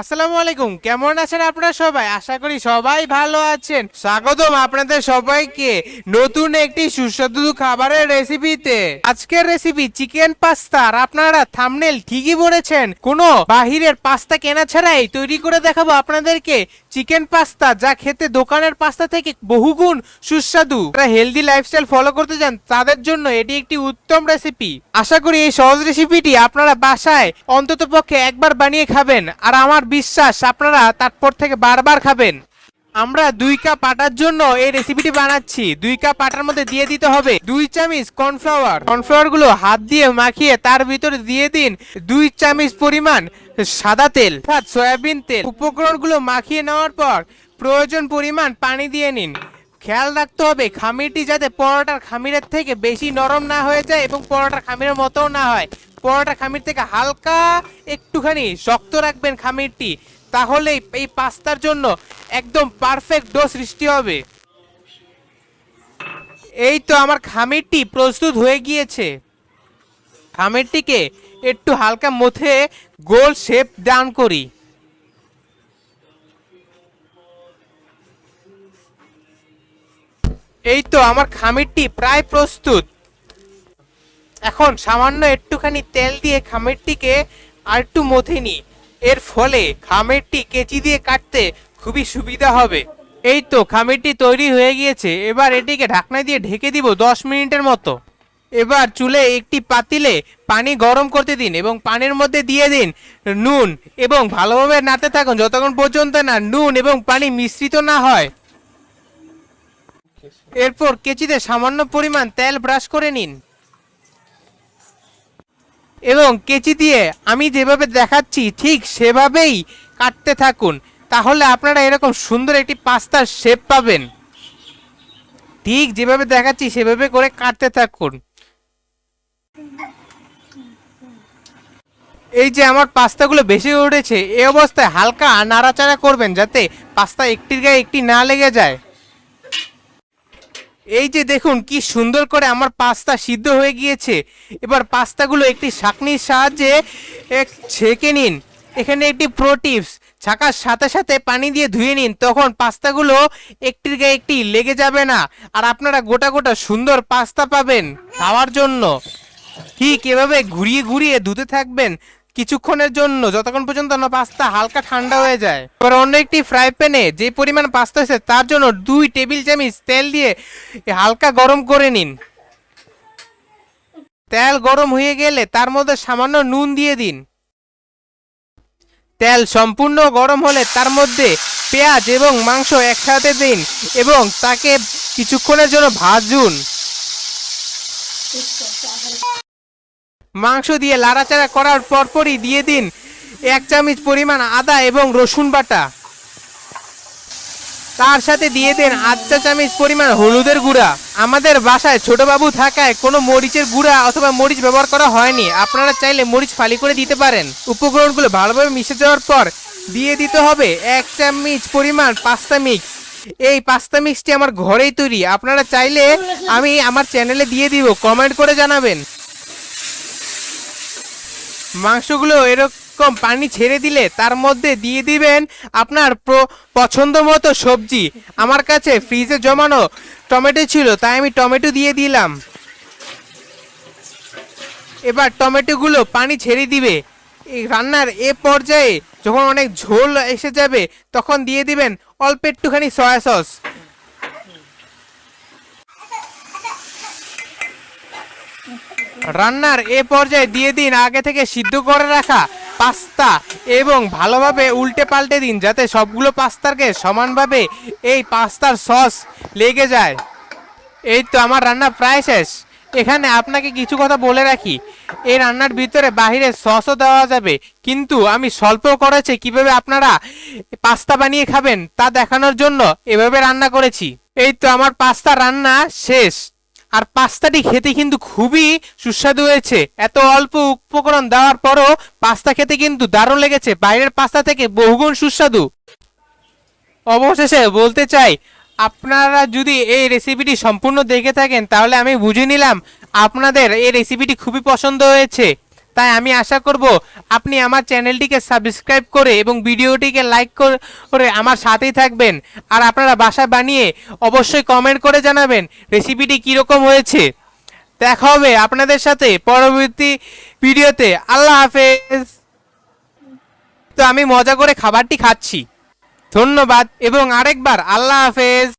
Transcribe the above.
আসসালামু আলাইকুম, কেমন আছেন আপনারা সবাই? আশা করি সবাই ভালো আছেন। স্বাগতম আপনাদের সবাইকে নতুন একটি সুস্বাদু খাবারের রেসিপিতে। আজকের রেসিপি চিকেন পাস্তা, আর আপনারা থামনেল ঠিকই বলেছেন, কোনো বাহিরের পাস্তা কেনা ছাড়াই তৈরি করে দেখাবো আপনাদেরকে চিকেন পাস্তা, যা খেতে দোকানের পাস্তা থেকে বহুগুণ সুস্বাদু। যারা হেলদি লাইফস্টাইল ফলো করতে চান, তাদের জন্য এটি একটি উত্তম রেসিপি আশা করি এই সহজ রেসিপিটি আপনারা বাসায় অন্তত পক্ষে একবার বানিয়ে খাবেন। আর আমার বিশ্বাস, আপনারা তারপর থেকে বারবার খাবেন। আমরা দুই কাপ আটার জন্য এই রেসিপিটি বানাচ্ছি। দুই কাপ আটার মধ্যে দিয়ে দিতে হবে দুই চামচ কর্নফ্লাওয়ার কর্নফ্লাওয়ারগুলো হাত দিয়ে মাখিয়ে তার ভিতরে দিয়ে দিন দুই চামচ পরিমাণ সাদা তেল, অর্থাৎ সয়াবিন তেল। উপকরণগুলো মাখিয়ে নেওয়ার পর প্রয়োজন পরিমাণ পানি দিয়ে নিন। খেয়াল রাখতে হবে, খামিরটি যাতে পরোটার খামিরের থেকে বেশি নরম না হয়ে যায় এবং পরোটার খামিরের মতোও না হয়। পরোটা খামির থেকে হালকা একটুখানি শক্ত রাখবেন খামিরটি, তাহলেই এই পাস্তার জন্য একদম পারফেক্ট ডো সৃষ্টি হবে। এই তো আমার খামিরটি প্রস্তুত হয়ে গিয়েছে। খামিরটিকে একটু হালকা মথে গোল শেপ দান করি। এই তো আমার খামিরটি প্রায় প্রস্তুত। এখন সামান্য একটুখানি তেল দিয়ে খামিরটিকে আর একটু মথে নিই। এর ফলে খামিরটি কেচি দিয়ে কাটতে খুবই সুবিধা হবে। এই তো খামিরটি তৈরি হয়ে গিয়েছে। এবার এটিকে ঢাকনা দিয়ে ঢেকে দিব দশ মিনিটের মতো। এবার চুলে একটি পাতিলে পানি গরম করতে দিন এবং পানির মধ্যে দিয়ে দিন নুন এবং ভালোভাবে নাতে থাকুন যতক্ষণ পর্যন্ত না নুন এবং পানি মিশ্রিত না হয়। এরপর কেচিতে সামান্য পরিমাণ তেল ব্রাশ করে নিন। এবং কেচি দিয়ে আমি যেভাবে দেখাচ্ছি, ঠিক সেভাবেই কাটতে থাকুন। তাহলে আপনারা এরকম সুন্দর একটি পাস্তার শেপ পাবেন। ঠিক যেভাবে দেখাচ্ছি, সেভাবে করে কাটতে থাকুন। এই যে আমার পাস্তাগুলো বেশি উঠেছে এই অবস্থায় হালকা নাড়াচাড়া করবেন যাতে পাস্তা একটির গায়ে একটি না লেগে যায়। এই যে দেখুন, কি সুন্দর করে আমার পাস্তা সিদ্ধ হয়ে গিয়েছে। এবার পাস্তাগুলো একটি শাকনির সাহায্যে ছেঁকে নিন। এখানে একটি প্রো টিপস, ছাকার সাথে সাথে পানি দিয়ে ধুয়ে নিন, তখন পাস্তাগুলো একটির গায়ে একটি লেগে যাবে না। আর আপনারা গোটা গোটা সুন্দর পাস্তা পাবেন খাওয়ার জন্য। ঠিক এভাবে ঘুরিয়ে ঘুরিয়ে ধুতে থাকবেন। কিছুক্ষণের জন্য, যতক্ষণ পর্যন্ত না পাস্তা হালকা ঠান্ডা হয়ে যায়। এবার অন্য একটি ফ্রাই প্যানে যে পরিমাণ পাস্তা হয়েছে, তার জন্য দুই টেবিল চামচ তেল দিয়ে হালকা গরম করে নিন। তেল গরম হয়ে গেলে তার মধ্যে সামান্য নুন দিয়ে দিন। তেল সম্পূর্ণ গরম হলে তার মধ্যে পেঁয়াজ এবং মাংস একসাথে দিন এবং তাকে কিছুক্ষণের জন্য ভাজুন। মাংস দিয়ে লাড়াচাড়া করার পরপরই দিয়ে দিন এক চামচ পরিমাণ আদা এবং রসুন বাটা। তার সাথে দিয়ে দেন আধ চামচ পরিমাণ হলুদের গুঁড়া। আমাদের বাসায় ছোট বাবু থাকায় কোনো মরিচের গুঁড়া অথবা মরিচ ব্যবহার করা হয়নি। আপনারা চাইলে মরিচ ফালি করে দিতে পারেন। উপকরণগুলো ভালোভাবে মিশে যাওয়ার পর দিয়ে দিতে হবে এক চামচ পরিমাণ পাস্তা মিক্স। এই পাস্তা মিক্সটি আমার ঘরেই তৈরি। আপনারা চাইলে আমি আমার চ্যানেলে দিয়ে দিব। কমেন্ট করে জানাবেন। মাংসগুলো এরকম পানি ছেড়ে দিলে তার মধ্যে দিয়ে দিবেন আপনার পছন্দ মতো সবজি। আমার কাছে ফ্রিজে জমানো টমেটো ছিল, তাই আমি টমেটো দিয়ে দিলাম। এবার টমেটোগুলো পানি ছেড়ে দিবে। এই রান্নার এ পর্যায়ে যখন অনেক ঝোল এসে যাবে, তখন দিয়ে দিবেন অল্প একটুখানি সয়া সস। রান্নার এ পর্যায়ে দিয়ে দিন আগে থেকে সিদ্ধ করে রাখা পাস্তা এবং ভালোভাবে উল্টে পাল্টে দিন যাতে সবগুলো পাস্তারকে সমানভাবে এই পাস্তার সস লেগে যায়। এই তো আমার রান্না প্রায় শেষ। এখানে আপনাকে কিছু কথা বলে রাখি। এই রান্নার ভিতরে বাইরে সসও দেওয়া যাবে, কিন্তু আমি স্বল্প করেছি কীভাবে আপনারা পাস্তা বানিয়ে খাবেন তা দেখানোর জন্য এভাবে রান্না করেছি। এই তো আমার পাস্তা রান্না শেষ। আর পাস্তাটি খেতে কিন্তু খুবই সুস্বাদু হয়েছে। এত অল্প উপকরণ দেওয়ার পরও পাস্তা খেতে কিন্তু দারুণ লেগেছে। বাইরের পাস্তা থেকে বহুগুণ সুস্বাদু। অবশেষে বলতে চাই, আপনারা যদি এই রেসিপিটি সম্পূর্ণ দেখে থাকেন, তাহলে আমি বুঝে নিলাম আপনাদের এই রেসিপিটি খুবই পছন্দ হয়েছে। তাই আমি আশা করব আপনি আমার চ্যানেলটিকে সাবস্ক্রাইব করে এবং ভিডিওটিকে লাইক করে আমার সাথেই থাকবেন। আর আপনারা বাসা বানিয়ে অবশ্যই কমেন্ট করে জানাবেন রেসিপিটি কীরকম হয়েছে। দেখা হবে আপনাদের সাথে পরবর্তী ভিডিওতে। আল্লাহ হাফেজ। তো আমি মজা করে খাবারটি খাচ্ছি। ধন্যবাদ এবং আরেকবার আল্লাহ হাফেজ।